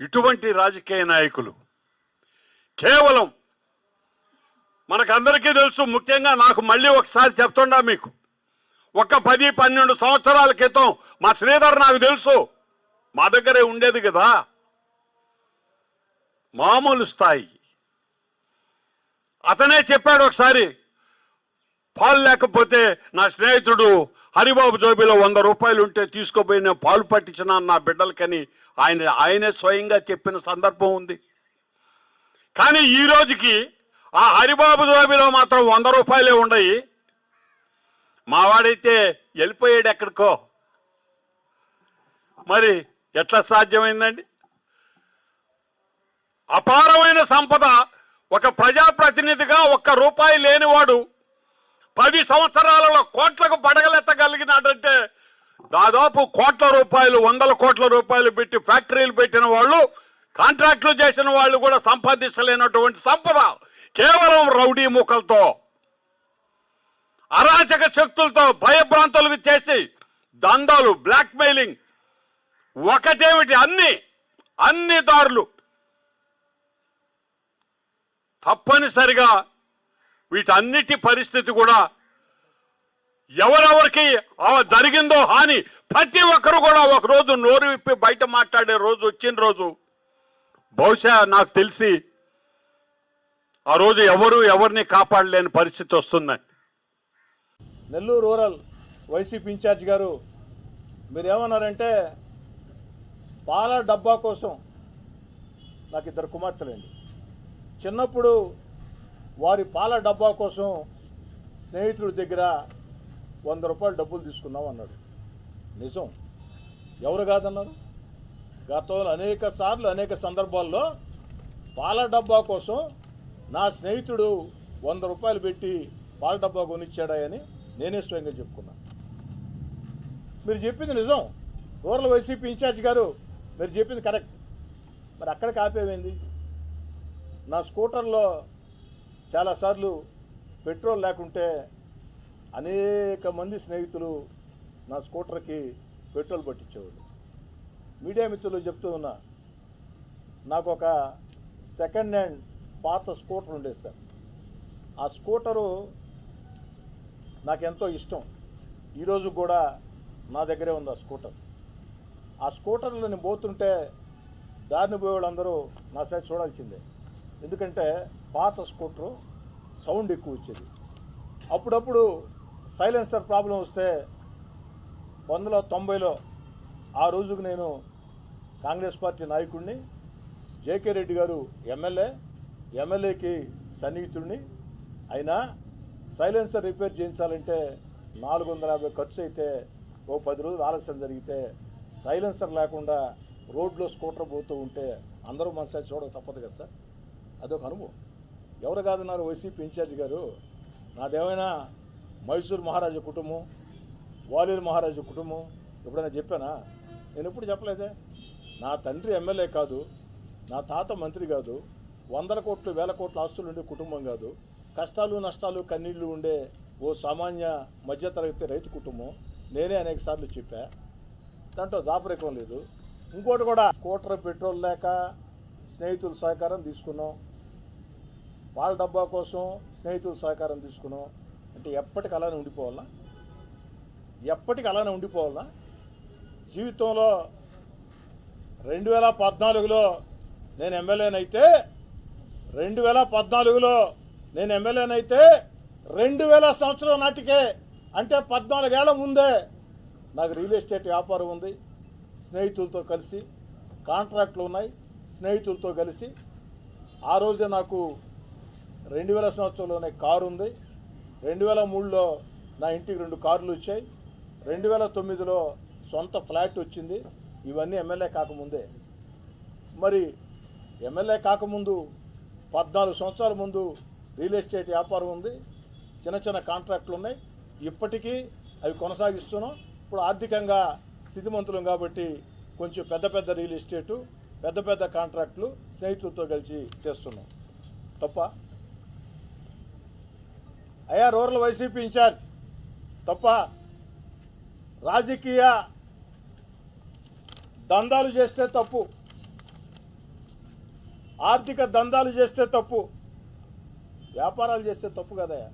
ఇటువంటి రాజకీయ నాయకులు కేవలం మనకందరికీ తెలుసు ముఖ్యంగా నాకు మళ్ళీ ఒకసారి చెప్తుండా మీకు. ఒక పది పన్నెండు సంవత్సరాల క్రితం మా శ్రీధర్ నాకు తెలుసు మా దగ్గరే ఉండేది కదా. మామూలు స్థాయి. అతనే చెప్పాడు ఒకసారి పాలు లేకపోతే నా స్నేహితుడు హరిబాబు జోబిలో వంద రూపాయలు ఉంటే తీసుకుపోయి నేను పాలు పట్టించిన నా బిడ్డలకని ఆయన ఆయనే స్వయంగా చెప్పిన సందర్భం ఉంది. కానీ ఈ రోజుకి ఆ హరిబాబు జోబిలో మాత్రం వంద రూపాయలే ఉండయి. మావాడైతే వెళ్ళిపోయాడు ఎక్కడికో. మరి ఎట్లా సాధ్యమైందండి? అపారమైన సంపద ఒక ప్రజాప్రతినిధిగా ఒక్క రూపాయి లేనివాడు పది సంవత్సరాలలో కోట్లకు పడగలెత్తగలిగినాడంటే దాదాపు కోట్ల రూపాయలు వందల కోట్ల రూపాయలు పెట్టి ఫ్యాక్టరీలు పెట్టిన వాళ్ళు కాంట్రాక్టులు చేసిన వాళ్ళు కూడా సంపాదించలేనటువంటి సంపద. కేవలం రౌడీ మూకలతో అరాచక శక్తులతో భయభ్రాంతులకు చేసి దందాలు బ్లాక్మెయిలింగ్ ఒకటేమిటి అన్ని అన్ని దారులు. తప్పనిసరిగా వీటన్నిటి పరిస్థితి కూడా ఎవరెవరికి జరిగిందో హాని ప్రతి ఒక్కరు కూడా ఒక రోజు నోరు విప్పి బయట మాట్లాడే రోజు వచ్చిన రోజు. బహుశా నాకు తెలిసి ఆ రోజు ఎవరు ఎవరిని కాపాడలేని పరిస్థితి వస్తుందండి నెల్లూరు రూరల్ వైసీపీ ఇన్ఛార్జ్ గారు మీరు ఏమన్నారంటే పాల డబ్బా కోసం నాకు ఇద్దరు కుమార్తెలండి. చిన్నప్పుడు వారి పాల డబ్బా కోసం స్నేహితుడి దగ్గర వంద రూపాయలు డబ్బులు తీసుకున్నాం అన్నాడు. నిజం. ఎవరు కాదన్నారు? గతంలో అనేక సార్లు అనేక సందర్భాల్లో పాల డబ్బా కోసం నా స్నేహితుడు వంద రూపాయలు పెట్టి పాల డబ్బా కొనిచ్చాడాయని నేనే స్వయంగా చెప్పుకున్నా. మీరు చెప్పింది నిజం. రూరల్ వైసీపీ ఇన్ఛార్జ్ గారు మీరు చెప్పింది కరెక్ట్. మరి అక్కడికి ఆపేమైంది నా స్కూటర్లో చాలాసార్లు పెట్రోల్ లేకుంటే అనేక మంది స్నేహితులు నా స్కూటర్కి పెట్రోల్ పట్టించేవాళ్ళు. మీడియా మిత్రులు చెప్తూ ఉన్నా నాకు ఒక సెకండ్ హ్యాండ్ పాత స్కూటర్ ఉండేది సార్. ఆ స్కూటరు నాకెంతో ఇష్టం. ఈరోజు కూడా నా దగ్గరే ఉంది ఆ స్కూటర్. ఆ స్కూటర్లో నేను పోతుంటే దారిని పోయే వాళ్ళందరూ నా సైడ్ చూడాల్సిందే. ఎందుకంటే పాత స్కూటరు సౌండ్ ఎక్కువ వచ్చేది. అప్పుడప్పుడు సైలెన్సర్ ప్రాబ్లం వస్తే వందల తొంభైలో ఆ రోజుకు నేను కాంగ్రెస్ పార్టీ నాయకుడిని జేకే రెడ్డి గారు ఎమ్మెల్యే ఎమ్మెల్యేకి సన్నిహితుడిని. అయినా సైలెన్సర్ రిపేర్ చేయించాలంటే నాలుగు వందల యాభై ఖర్చు అయితే ఓ పది రోజులు ఆలస్యం జరిగితే సైలెన్సర్ లేకుండా రోడ్లో స్కూటర్ పోతూ ఉంటే అందరూ మన చూడక తప్పదు కదా సార్. అదొక అనుభవం. ఎవరు కాదన్నారు వైసీపీ ఇన్ఛార్జ్ గారు? నాదేమైనా మైసూర్ మహారాజా కుటుంబం వాలీర్ మహారాజు కుటుంబం? ఎప్పుడైనా చెప్పానా? నేను ఎప్పుడు చెప్పలేదే. నా తండ్రి ఎమ్మెల్యే కాదు నా తాత మంత్రి కాదు వందల కోట్లు వేల కోట్ల ఆస్తులు ఉండే కుటుంబం కాదు. కష్టాలు నష్టాలు కన్నీళ్ళు ఉండే ఓ సామాన్య మధ్యతరగతి రైతు కుటుంబం. నేనే అనేక సార్లు చెప్పా. దాంట్లో దాపరికం లేదు. ఇంకోటి కూడా స్కూటర్ పెట్రోల్ లేక స్నేహితుల సహకారం తీసుకున్నాం. పాల డబ్బా కోసం స్నేహితుల సహకారం తీసుకున్నాం. అంటే ఎప్పటికి అలానే ఉండిపోవాలా? ఎప్పటికి అలానే ఉండిపోవాలా? జీవితంలో రెండు వేల పద్నాలుగులో నేను ఎమ్మెల్యేనైతే రెండు వేల పద్నాలుగులో నేను ఎమ్మెల్యేనైతే రెండు వేల సంవత్సరం నాటికే అంటే పద్నాలుగేళ్ళ ముందే నాకు రియల్ ఎస్టేట్ వ్యాపారం ఉంది. స్నేహితులతో కలిసి కాంట్రాక్ట్లు ఉన్నాయి. స్నేహితులతో కలిసి ఆ రోజే నాకు రెండు వేల సంవత్సరంలోనే కారు ఉంది రెండు వేల మూడులో నా ఇంటికి రెండు కార్లు వచ్చాయి. రెండు వేల తొమ్మిదిలో సొంత ఫ్లాట్ వచ్చింది. ఇవన్నీ ఎమ్మెల్యే కాకముందే. మరి ఎమ్మెల్యే కాకముందు పద్నాలుగు సంవత్సరాల ముందు రియల్ ఎస్టేట్ వ్యాపారం ఉంది. చిన్న చిన్న కాంట్రాక్ట్లు ఉన్నాయి ఇప్పటికీ అవి కొనసాగిస్తున్నాం. ఇప్పుడు ఆర్థికంగా స్థితిమంతులం కాబట్టి కొంచెం పెద్ద పెద్ద రియల్ ఎస్టేటు పెద్ద పెద్ద కాంట్రాక్టులు స్నేహితులతో కలిసి చేస్తున్నాం. తప్ప అయ్యా రూరల్ వైసీపీ ఇన్ఛార్జ్. తప్ప రాజకీయ దందాలు చేస్తే తప్పు. ఆర్థిక దందాలు చేస్తే తప్పు. వ్యాపారాలు చేస్తే తప్పు కదయా